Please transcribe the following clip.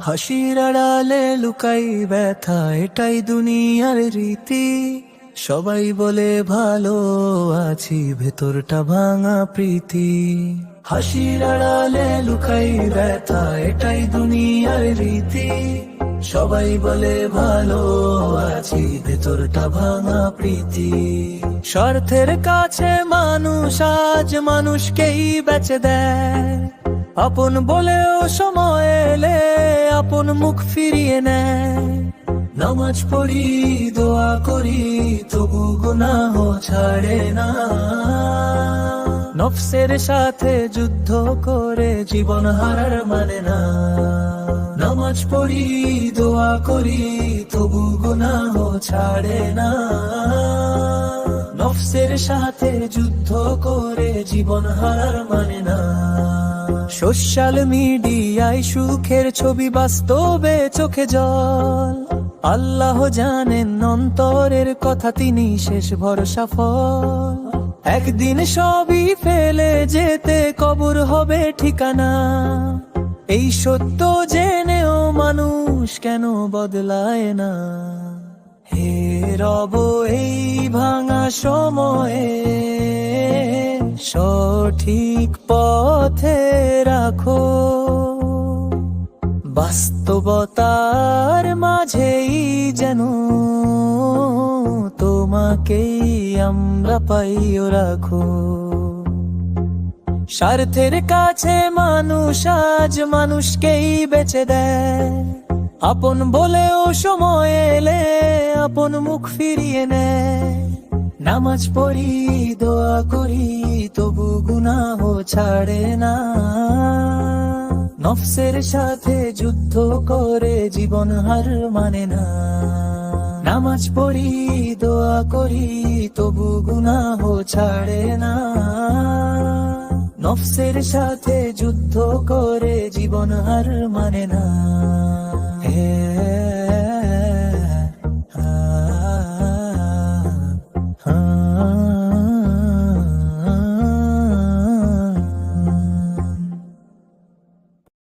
হাসির আড়ালে লুকাই ব্যথা, এটাই দুনিয়ার রীতি। সবাই বলে, ভালো আছি, ভেতরটা ভাঙা প্রীতি। হাসির আড়ালে লুকাই ব্যথা, এটাই দুনিয়ার রীতি। সবাই বলে, ভালো আছি, ভেতরটা ভাঙা প্রীতি। স্বার্থের কাছে মানুষ আজ মানুষকেই বেচে দেয়। আপন বলেও সময় আপন মুখ ফিরিয়ে নেয়, নামাজ পড়ি, দোয়া করি, তবু গুনাহ ছাড়ে না। নফসের সাথে যুদ্ধ করে জীবন হারার মানে না। নামাজ পড়ি, দোয়া করি, তবু গুনাহ ছাড়ে না। নফসের সাথে যুদ্ধ করে জীবন হারার মানে না। সোশ্যাল মিডিয়ায় সুখের ছবি বাস্তবে চোখে জল। আল্লাহ জানেন অন্তরের কথা, তিনি শেষ ভরসা ফল। একদিন সবই ফেলে যেতে কবর হবে ঠিকানা। এই সত্য জেনেও মানুষ কেন বদলায় না? হে রব এই ভাঙা সময়ে সঠিক পথে রাখো। বাস্তবতার মাঝেই যেন তোমাকেই আমরা পাইও রাখো। স্বার্থের কাছে মানুষ আজ মানুষকেই বেছে দেয়। আপন বলেও সময় এলে আপন মুখ ফিরিয়ে নেয়। নামাজ পড়ি, দোয়া করি, তবু গুনাহ ছাড়ে না। নফসের সাথে যুদ্ধ করে জীবন হার মানে না। নামাজ পড়ি, দোয়া করি, তবু গুনাহ ছাড়ে না। নফসের সাথে যুদ্ধ করে জীবন হার মানে না।